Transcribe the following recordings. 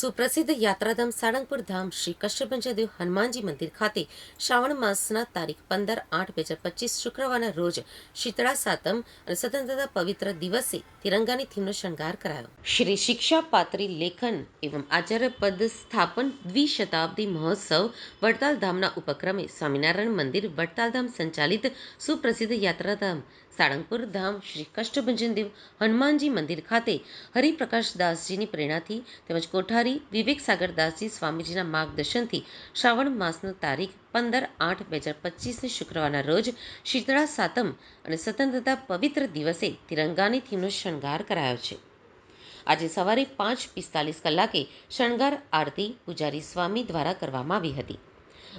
સુપ્રસિદ્ધ યાત્રાધામ સાળંગપુર ધામ શ્રી કષ્ટભંજનદેવ હનુમાનજી મંદિર ખાતે શ્રાવણ માસના તારીખ પંદર આઠ બે હજાર પચીસ શુક્રવારના રોજ શીતળા સાતમ અને સ્વતંત્રતા પવિત્ર દિવસે તિરંગાની થીમનો શણગાર કરાયો. શ્રી શિક્ષા પાત્રી લેખન એવં આચાર્ય પદ સ્થાપન દ્વિશતાબ્દી મહોત્સવ વડતાલ ધામના ઉપક્રમે સ્વામિનારાયણ મંદિર વડતાલ ધામ સંચાલિત સુપ્રસિદ્ધ યાત્રાધામ સાળંગપુર ધામ શ્રી કષ્ટભંજનદેવ હનુમાનજી મંદિર ખાતે હરિપ્રકાશદાસજીની પ્રેરણાથી તેમજ કોઠારી વિવેક સાગરદાસજી સ્વામીજીના માર્ગદર્શનથી શ્રાવણ માસનો તારીખ પંદર આઠ બે હજાર પચીસને શુક્રવારના રોજ શીતળા સાતમ અને સ્વતંત્રતા પવિત્ર દિવસે તિરંગાની થીમનો શણગાર કરાયો છે. આજે સવારે પાંચ પિસ્તાલીસ કલાકે શણગાર, આરતી, પૂજારી સ્વામી દ્વારા કરવામાં આવી હતી.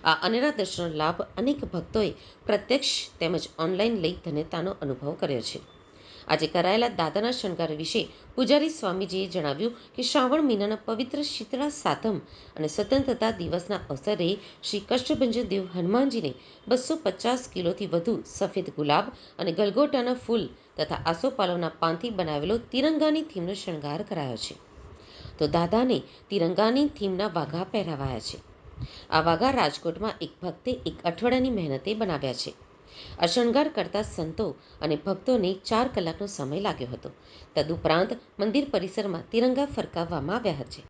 આ અનેરા દર્શનનો લાભ અનેક ભક્તોએ પ્રત્યક્ષ તેમજ ઓનલાઈન લઈ ધન્યતાનો અનુભવ કર્યો છે. આજે કરાયેલા દાદાના શણગાર વિશે પૂજારી સ્વામીજીએ જણાવ્યું કે શ્રાવણ મહિનાના પવિત્ર શીતળા સાતમ અને સ્વતંત્રતા દિવસના અવસરે શ્રી કષ્ટભંજન દેવ હનુમાનજીને બસો પચાસ કિલોથી વધુ સફેદ ગુલાબ અને ગલગોટાના ફૂલ તથા આસોપાલવના પાનથી બનાવેલો તિરંગાની થીમનો શણગાર કરાયો છે. તો દાદાને તિરંગાની થીમના વાઘા પહેરાવાયા છે. આ વાઘા રાજકોટમાં એક ભક્તે એક અઠવાડિયાની મહેનતે બનાવ્યા છે. અશણગાર કરતા સંતો અને ભક્તોને ચાર કલાકનો સમય લાગ્યો હતો. તદુપરાંત મંદિર પરિસરમાં તિરંગા ફરકાવવામાં આવ્યા છે